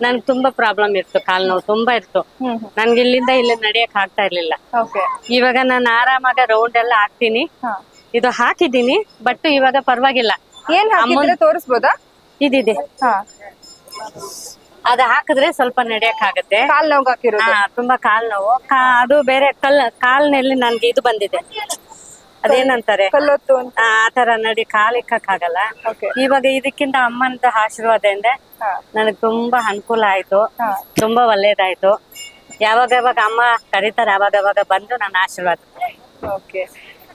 ನನ್ಗೆ ತುಂಬಾ ಪ್ರಾಬ್ಲಮ್ ಇತ್ತು ಕಾಲ್ ನೋವು ತುಂಬಾ ಇತ್ತು ನನ್ಗೆ ಇಲ್ಲಿಂದ ಇಲ್ಲಿ ನಡೆಯಕ್ ಆಗ್ತಾ ಇರ್ಲಿಲ್ಲ. ಇವಾಗ ನಾನು ಆರಾಮಾಗ ರೌಂಡ್ ಎಲ್ಲ ಹಾಕ್ತೀನಿ. ಇದು ಹಾಕಿದ್ದೀನಿ ಬಟ್ ಇವಾಗ ಪರವಾಗಿಲ್ಲ. ಏನ್ ಹಾಕಿದ್ರೆ ತೋರಿಸ್ಬೋದಾ? ಇದಿದೆ. ಅದ ಹಾಕಿದ್ರೆ ಸ್ವಲ್ಪ ನಡೆಯಕ್ ಆಗುತ್ತೆ. ಕಾಲ್ ನೋವು ತುಂಬಾ ಕಾಲ್ ನೋವು ಅದು ಬೇರೆ ಕಲ್ ಕಾಲ್ನಲ್ಲಿ ನನ್ಗೆ ಇದು ಬಂದಿದೆ. ಅದೇನಂತಾರೆ? ಕಲ್ಲೊತ್ತು ಅಂತ. ಆ ತರ ನಡಿ ಕಾಲ್ ಇಕ್ಕಕ್ಕಾಗಲ್ಲ ಓಕೆ. ಇವಾಗ ಇದಕ್ಕಿಂತ ಅಮ್ಮನದ ಆಶೀರ್ವಾದದಿಂದ ನನಗೆ ನನಗ್ ತುಂಬಾ ಅನುಕೂಲ ಆಯ್ತು. ತುಂಬಾ ಒಳ್ಳೇದಾಯ್ತು. ಯಾವಾಗ ಯಾವಾಗ ಅಮ್ಮ ಕರೀತಾರೆ ಅವಾಗ ಅವಾಗ ಬಂದು ನನ್ನ ಆಶೀರ್ವಾದ. ಓಕೆ.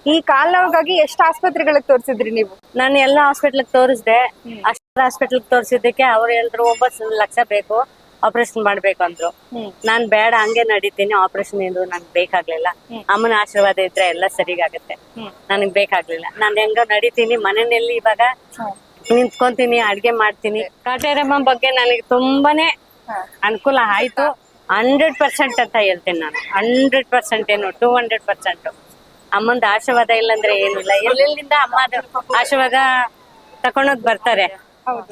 ಈ ಕಾಲ್ ನೋವಿಗಾಗಿ ಎಷ್ಟು ಆಸ್ಪತ್ರೆಗಳಿಗೆ ತೋರಿಸಿದ್ರಿ ನೀವು? ನಾನು ಎಲ್ಲ ಹಾಸ್ಪಿಟ್ಲಿಗೆ ತೋರಿಸ್ದೆ. ಅಷ್ಟ ಹಾಸ್ಪಿಟ್ಲಿಗೆ ತೋರಿಸಿದ್ದಕ್ಕೆ ಅವ್ರು ಎಲ್ರು ಒಂಬತ್ತು ಲಕ್ಷ ಬೇಕು. ಆಪರೇಷನ್ ಮಾಡ್ಬೇಕಂದ್ರು. ನಾನ್ ಬೇಡ ಹಂಗೆ ನಡೀತೀನಿ ಆಪರೇಷನ್ ಇದು ನನ್ಗೆ ಬೇಕಾಗ್ಲಿಲ್ಲ. ಅಮ್ಮನ ಆಶೀರ್ವಾದ ಇದ್ರೆ ಎಲ್ಲ ಸರಿಗಾಗತ್ತೆ. ನನಗ್ ಬೇಕಾಗ್ಲಿಲ್ಲ. ನಾನ್ ಹೆಂಗ ನಡೀತೀನಿ ಮನೆಯಲ್ಲಿ ಇವಾಗ ನಿಂತ್ಕೊಂತೀನಿ ಅಡ್ಗೆ ಮಾಡ್ತೀನಿ. ಕಾಟೇರಮ್ಮ ಬಗ್ಗೆ ನನಗೆ ತುಂಬಾನೇ ಅನುಕೂಲ ಆಯ್ತು. ಹಂಡ್ರೆಡ್ ಪರ್ಸೆಂಟ್ ಅಂತ ಹೇಳ್ತೀನಿ ನಾನು. ಹಂಡ್ರೆಡ್ ಪರ್ಸೆಂಟ್ ಏನು ಟೂ ಹಂಡ್ರೆಡ್ ಪರ್ಸೆಂಟ್. ಅಮ್ಮಂದ ಆಶೀರ್ವಾದ ಇಲ್ಲಂದ್ರೆ ಏನಿಲ್ಲ. ಎಲ್ಲೆಲ್ಲಿಂದ ಅಮ್ಮ ಆಶೀರ್ವಾದ ತಕೊಂಡೋಗ್ ಬರ್ತಾರೆ.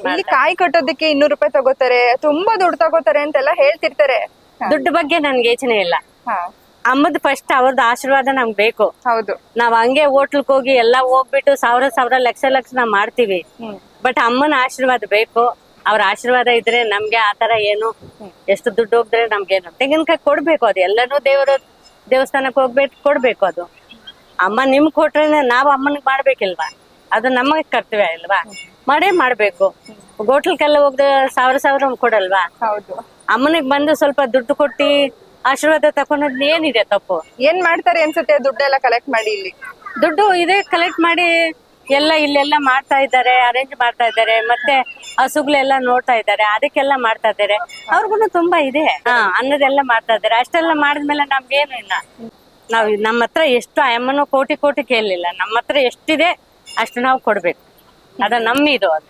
ಇಲ್ಲಿ ಕಾಯಿ ಕಟ್ಟೋದಕ್ಕೆ ಇನ್ನೂರು ರೂಪಾಯಿ ತಗೋತಾರೆ ತುಂಬಾ ದುಡ್ಡು ತಗೋತಾರೆ ಅಂತೆಲ್ಲ ಹೇಳ್ತಿರ್ತಾರೆ. ದುಡ್ಡು ಬಗ್ಗೆ ನನ್ಗೆ ಯೋಚನೆ ಇಲ್ಲ. ಹಾ. ಅಮ್ಮದ್ ಫಸ್ಟ್ ಅವ್ರದ್ದು ಆಶೀರ್ವಾದ ನಮ್ಗೆ ಬೇಕು. ಹೌದು. ನಾವ್ ಹಂಗೆ ಹೋಟ್ಲಕ್ ಹೋಗಿ ಎಲ್ಲಾ ಹೋಗ್ಬಿಟ್ಟು ಸಾವಿರ ಸಾವಿರ ಲಕ್ಷ ಲಕ್ಷ ನಾವ್ ಮಾಡ್ತೀವಿ. ಬಟ್ ಅಮ್ಮನ ಆಶೀರ್ವಾದ ಬೇಕು. ಅವ್ರ ಆಶೀರ್ವಾದ ಇದ್ರೆ ನಮ್ಗೆ ಆತರ ಏನು ಎಷ್ಟು ದುಡ್ಡು ಹೋಗಿದ್ರೆ ಏನು ತೆಂಗಿನಕಾಯಿ ಕೊಡ್ಬೇಕು ಅದು. ಎಲ್ಲಾನು ದೇವರ ದೇವಸ್ಥಾನಕ್ಕೆ ಹೋಗ್ಬಿಟ್ಟು ಕೊಡ್ಬೇಕು ಅದು. ಅಮ್ಮ ನಿಮ್ ಕೊಟ್ರೆ ನಾವ್ ಅಮ್ಮನಿಗೆ ಮಾಡ್ಬೇಕಿಲ್ವಾ? ಅದು ನಮಗೆ ಕರ್ತವ್ಯ ಇಲ್ವಾ ಮಾಡೇ ಮಾಡ್ಬೇಕು. ಹೋಟ್ಲಕ್ಕೆಲ್ಲ ಹೋಗ್ದೆ ಸಾವಿರ ಸಾವಿರ ಕೊಡಲ್ವಾ? ಹೌದು. ಅಮ್ಮನಿಗೆ ಬಂದು ಸ್ವಲ್ಪ ದುಡ್ಡು ಕೊಟ್ಟಿ ಆಶೀರ್ವಾದ ತಕೊಂಡದ್ ಏನಿದೆ ತಪ್ಪು? ಏನ್ ಮಾಡ್ತಾರೆ ಅನ್ಸುತ್ತೆ ದುಡ್ಡೆಲ್ಲ ಕಲೆಕ್ಟ್ ಮಾಡಿ ಇಲ್ಲಿ? ದುಡ್ಡು ಇದೇ ಕಲೆಕ್ಟ್ ಮಾಡಿ ಎಲ್ಲ ಇಲ್ಲೆಲ್ಲ ಮಾಡ್ತಾ ಇದ್ದಾರೆ ಅರೇಂಜ್ ಮಾಡ್ತಾ ಇದ್ದಾರೆ ಮತ್ತೆ ಹಸುಗಳೆಲ್ಲ ನೋಡ್ತಾ ಇದ್ದಾರೆ ಅದಕ್ಕೆಲ್ಲ ಮಾಡ್ತಾ ಇದ್ದಾರೆ. ಅವ್ರಿಗೂ ತುಂಬಾ ಇದೆ. ಹಾ ಅನ್ನೋದೆಲ್ಲ ಮಾಡ್ತಾ ಇದ್ದಾರೆ. ಅಷ್ಟೆಲ್ಲ ಮಾಡಿದ್ಮೇಲೆ ನಮ್ಗೇನು ಇಲ್ಲ. ನಾವು ನಮ್ಮ ಹತ್ರ ಎಷ್ಟು ಅಮ್ಮನೂ ಕೋಟಿ ಕೋಟಿ ಕೇಳಲಿಲ್ಲ. ನಮ್ಮ ಹತ್ರ ಎಷ್ಟಿದೆ ಅಷ್ಟು ನಾವು ಕೊಡ್ಬೇಕು. ಅದು ನಮ್ಮಿದು ಅದು.